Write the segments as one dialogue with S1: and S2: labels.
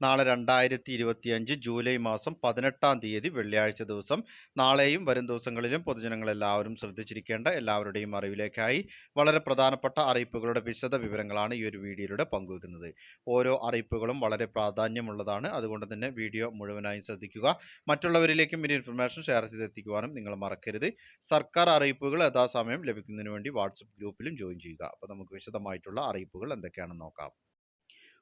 S1: നാളെ രണ്ടായിരത്തി ഇരുപത്തി അഞ്ച് ജൂലൈ മാസം പതിനെട്ടാം തീയതി വെള്ളിയാഴ്ച ദിവസം. നാളെയും വരും ദിവസങ്ങളിലും പൊതുജനങ്ങളെല്ലാവരും ശ്രദ്ധിച്ചിരിക്കേണ്ട എല്ലാവരുടെയും അറിവിലേക്കായി വളരെ പ്രധാനപ്പെട്ട അറിയിപ്പുകളുടെ വിശദ വിവരങ്ങളാണ് ഈ ഒരു വീഡിയോയിലൂടെ പങ്കുവെക്കുന്നത്. ഓരോ അറിയിപ്പുകളും വളരെ പ്രാധാന്യമുള്ളതാണ്. അതുകൊണ്ട് തന്നെ വീഡിയോ മുഴുവനായും ശ്രദ്ധിക്കുക. മറ്റുള്ളവരിലേക്കും ഈ ഇൻഫർമേഷൻ ഷെയർ ചെയ്തെത്തിക്കുവാനും നിങ്ങൾ മറക്കരുത്. സർക്കാർ അറിയിപ്പുകൾ യഥാസമയം ലഭിക്കുന്നതിന് വേണ്ടി വാട്സപ്പ് ഗ്രൂപ്പിലും ജോയിൻ ചെയ്യുക. അപ്പോൾ നമുക്ക് വിശദമായിട്ടുള്ള അറിയിപ്പുകൾ എന്തൊക്കെയാണെന്ന് നോക്കാം.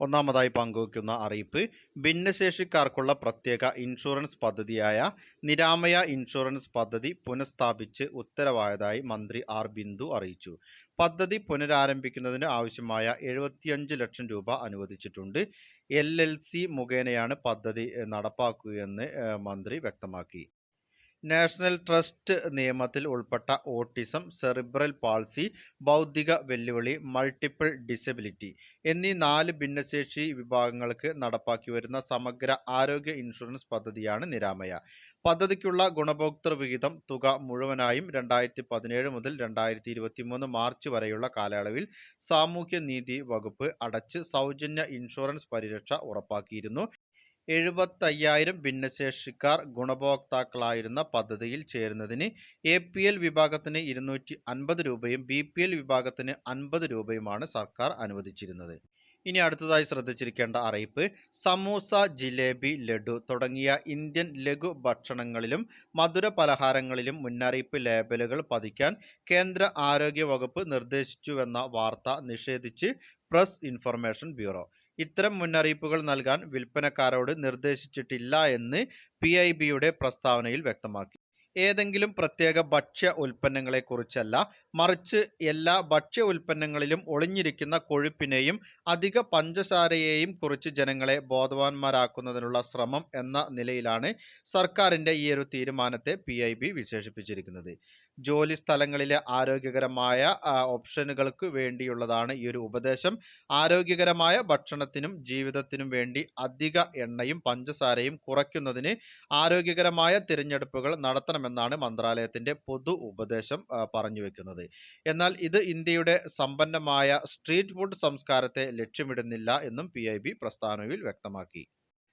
S1: ഒന്നാമതായി പങ്കുവയ്ക്കുന്ന അറിയിപ്പ് ഭിന്നശേഷിക്കാർക്കുള്ള പ്രത്യേക ഇൻഷുറൻസ് പദ്ധതിയായ നിരാമയ ഇൻഷുറൻസ് പദ്ധതി പുനഃസ്ഥാപിച്ച് ഉത്തരവായതായി മന്ത്രി ആർ ബിന്ദു അറിയിച്ചു. പദ്ധതി പുനരാരംഭിക്കുന്നതിന് ആവശ്യമായ എഴുപത്തിയഞ്ച് ലക്ഷം രൂപ അനുവദിച്ചിട്ടുണ്ട്. എൽ എൽ സി മുഖേനയാണ് പദ്ധതി നടപ്പാക്കുകയെന്ന് മന്ത്രി വ്യക്തമാക്കി. നാഷണൽ ട്രസ്റ്റ് നിയമത്തിൽ ഉൾപ്പെട്ട ഓട്ടിസം സെറിബ്രൽ പാൾസി ബൗദ്ധിക വെല്ലുവിളി മൾട്ടിപ്പിൾ ഡിസബിലിറ്റി എന്നീ നാല് ഭിന്നശേഷി വിഭാഗങ്ങൾക്ക് നടപ്പാക്കി വരുന്ന സമഗ്ര ആരോഗ്യ ഇൻഷുറൻസ് പദ്ധതിയാണ് നിരാമയ. പദ്ധതിക്കുള്ള ഗുണഭോക്തൃ വിഹിതം തുക മുഴുവനായും രണ്ടായിരത്തി പതിനേഴ് മുതൽ രണ്ടായിരത്തി ഇരുപത്തിമൂന്ന് മാർച്ച് വരെയുള്ള കാലയളവിൽ സാമൂഹ്യനീതി വകുപ്പ് അടച്ച് സൗജന്യ ഇൻഷുറൻസ് പരിരക്ഷ ഉറപ്പാക്കിയിരുന്നു. എഴുപത്തയ്യായിരം ഭിന്നശേഷിക്കാർ ഗുണഭോക്താക്കളായിരുന്ന പദ്ധതിയിൽ ചേരുന്നതിന് എ പി എൽ വിഭാഗത്തിന് ഇരുന്നൂറ്റി അൻപത് രൂപയും ബി പി എൽ വിഭാഗത്തിന് അൻപത് രൂപയുമാണ് സർക്കാർ അനുവദിച്ചിരുന്നത്. ഇനി അടുത്തതായി ശ്രദ്ധിച്ചിരിക്കേണ്ട അറിയിപ്പ് സമൂസ ജിലേബി ലഡു തുടങ്ങിയ ഇന്ത്യൻ ലഘു ഭക്ഷണങ്ങളിലും മധുര പലഹാരങ്ങളിലും മുന്നറിയിപ്പ് ലേബലുകൾ പതിക്കാൻ കേന്ദ്ര ആരോഗ്യ വകുപ്പ് നിർദ്ദേശിച്ചുവെന്ന വാർത്ത നിഷേധിച്ച് പ്രസ് ഇൻഫർമേഷൻ ബ്യൂറോ. ഇത്തരം മുന്നറിയിപ്പുകൾ നൽകാൻ വിൽപ്പനക്കാരോട് നിർദ്ദേശിച്ചിട്ടില്ല എന്ന് പി പ്രസ്താവനയിൽ വ്യക്തമാക്കി. ഏതെങ്കിലും പ്രത്യേക ഭക്ഷ്യ ഉൽപ്പന്നങ്ങളെക്കുറിച്ചല്ല മറിച്ച് എല്ലാ ഭക്ഷ്യ ഉൽപ്പന്നങ്ങളിലും ഒളിഞ്ഞിരിക്കുന്ന കൊഴുപ്പിനെയും അധിക പഞ്ചസാരയെയും കുറിച്ച് ജനങ്ങളെ ബോധവാന്മാരാക്കുന്നതിനുള്ള ശ്രമം എന്ന നിലയിലാണ് സർക്കാരിന്റെ ഈ ഒരു തീരുമാനത്തെ പി ഐ ബി വിശേഷിപ്പിച്ചിരിക്കുന്നത്. ജോലി സ്ഥലങ്ങളിലെ ആരോഗ്യകരമായ ഓപ്ഷനുകൾക്ക് വേണ്ടിയുള്ളതാണ് ഈ ഒരു ഉപദേശം. ആരോഗ്യകരമായ ഭക്ഷണത്തിനും ജീവിതത്തിനും വേണ്ടി അധിക എണ്ണയും പഞ്ചസാരയും കുറയ്ക്കുന്നതിന് ആരോഗ്യകരമായ തിരഞ്ഞെടുപ്പുകൾ നടത്തണമെന്നാണ് മന്ത്രാലയത്തിന്റെ പൊതു ഉപദേശം പറഞ്ഞു വെക്കുന്നത്. എന്നാൽ ഇത് ഇന്ത്യയുടെ സമ്പന്നമായ സ്ട്രീറ്റ് ഫുഡ് സംസ്കാരത്തെ ലക്ഷ്യമിടുന്നില്ല എന്നും പി ഐ ബി പ്രസ്താവനയിൽ വ്യക്തമാക്കി.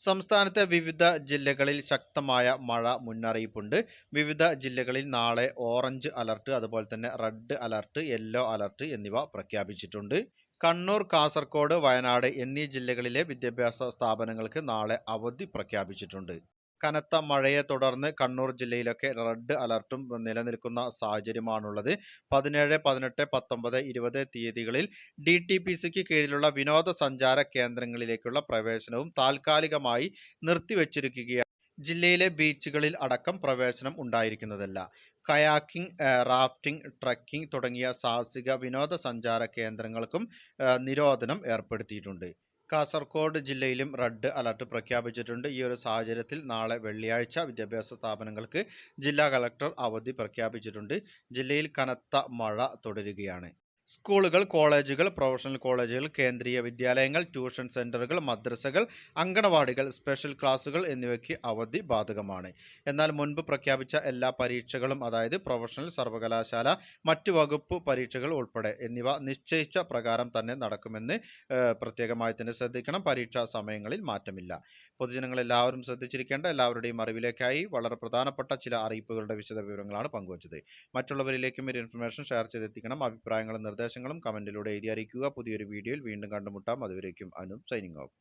S1: സംസ്ഥാനത്തെ വിവിധ ജില്ലകളിൽ ശക്തമായ മഴ മുന്നറിയിപ്പുണ്ട്. വിവിധ ജില്ലകളിൽ നാളെ ഓറഞ്ച് അലർട്ട് അതുപോലെ തന്നെ റെഡ് അലർട്ട് യെല്ലോ അലർട്ട് എന്നിവ പ്രഖ്യാപിച്ചിട്ടുണ്ട്. കണ്ണൂർ കാസർഗോഡ് വയനാട് എന്നീ ജില്ലകളിലെ വിദ്യാഭ്യാസ സ്ഥാപനങ്ങൾക്ക് നാളെ അവധി പ്രഖ്യാപിച്ചിട്ടുണ്ട്. കനത്ത മഴയെ തുടർന്ന് കണ്ണൂർ ജില്ലയിലൊക്കെ റെഡ് അലർട്ടും നിലനിൽക്കുന്ന സാഹചര്യമാണുള്ളത്. പതിനേഴ് പതിനെട്ട് പത്തൊമ്പത് ഇരുപത് തീയതികളിൽ ഡി ടി പി സിക്ക് കീഴിലുള്ള വിനോദസഞ്ചാര കേന്ദ്രങ്ങളിലേക്കുള്ള പ്രവേശനവും താൽക്കാലികമായി നിർത്തിവച്ചിരിക്കുകയാണ്. ജില്ലയിലെ ബീച്ചുകളിൽ അടക്കം പ്രവേശനം ഉണ്ടായിരിക്കുന്നതല്ല. കയാക്കിംഗ് റാഫ്റ്റിംഗ് ട്രക്കിംഗ് തുടങ്ങിയ സാഹസിക വിനോദസഞ്ചാര കേന്ദ്രങ്ങൾക്കും നിരോധനം ഏർപ്പെടുത്തിയിട്ടുണ്ട്. കാസർഗോഡ് ജില്ലയിലും റെഡ് അലർട്ട് പ്രഖ്യാപിച്ചിട്ടുണ്ട്. ഈ ഒരു സാഹചര്യത്തിൽ നാളെ വെള്ളിയാഴ്ച വിദ്യാഭ്യാസ സ്ഥാപനങ്ങൾക്ക് ജില്ലാ കളക്ടർ അവധി പ്രഖ്യാപിച്ചിട്ടുണ്ട്. ജില്ലയിൽ കനത്ത മഴ തുടരുകയാണ്. സ്കൂളുകൾ കോളേജുകൾ പ്രൊഫഷണൽ കോളേജുകൾ കേന്ദ്രീയ വിദ്യാലയങ്ങൾ ട്യൂഷൻ സെന്ററുകൾ മദ്രസകൾ അങ്കണവാടികൾ സ്പെഷ്യൽ ക്ലാസുകൾ എന്നിവയ്ക്ക് അവധി ബാധകമാണ്. എന്നാൽ മുൻപ് പ്രഖ്യാപിച്ച എല്ലാ പരീക്ഷകളും അതായത് പ്രൊഫഷണൽ സർവകലാശാല മറ്റു വകുപ്പ് പരീക്ഷകൾ ഉൾപ്പെടെ എന്നിവ നിശ്ചയിച്ച പ്രകാരം തന്നെ നടക്കുമെന്ന് പ്രത്യേകമായി തന്നെ ശ്രദ്ധിക്കണം. പരീക്ഷാ സമയങ്ങളിൽ മാറ്റമില്ല. പൊതുജനങ്ങൾ എല്ലാവരും ശ്രദ്ധിച്ചിരിക്കേണ്ട എല്ലാവരുടെയും അറിവിലേക്കായി വളരെ പ്രധാനപ്പെട്ട ചില അറിയിപ്പുകളുടെ വിശദ വിവരങ്ങളാണ് പങ്കുവച്ചത്. മറ്റുള്ളവരിലേക്കും ഒരു ഇൻഫർമേഷൻ ഷെയർ ചെയ്തെത്തിക്കണം. അഭിപ്രായങ്ങളും നിർദ്ദേശങ്ങളും കമന്റിലൂടെ എഴുതി അറിയിക്കുക. പുതിയൊരു വീഡിയോയിൽ വീണ്ടും കണ്ടുമുട്ടാം. അതുവരേക്കും അനു സൈനിങ് ഓഫ്.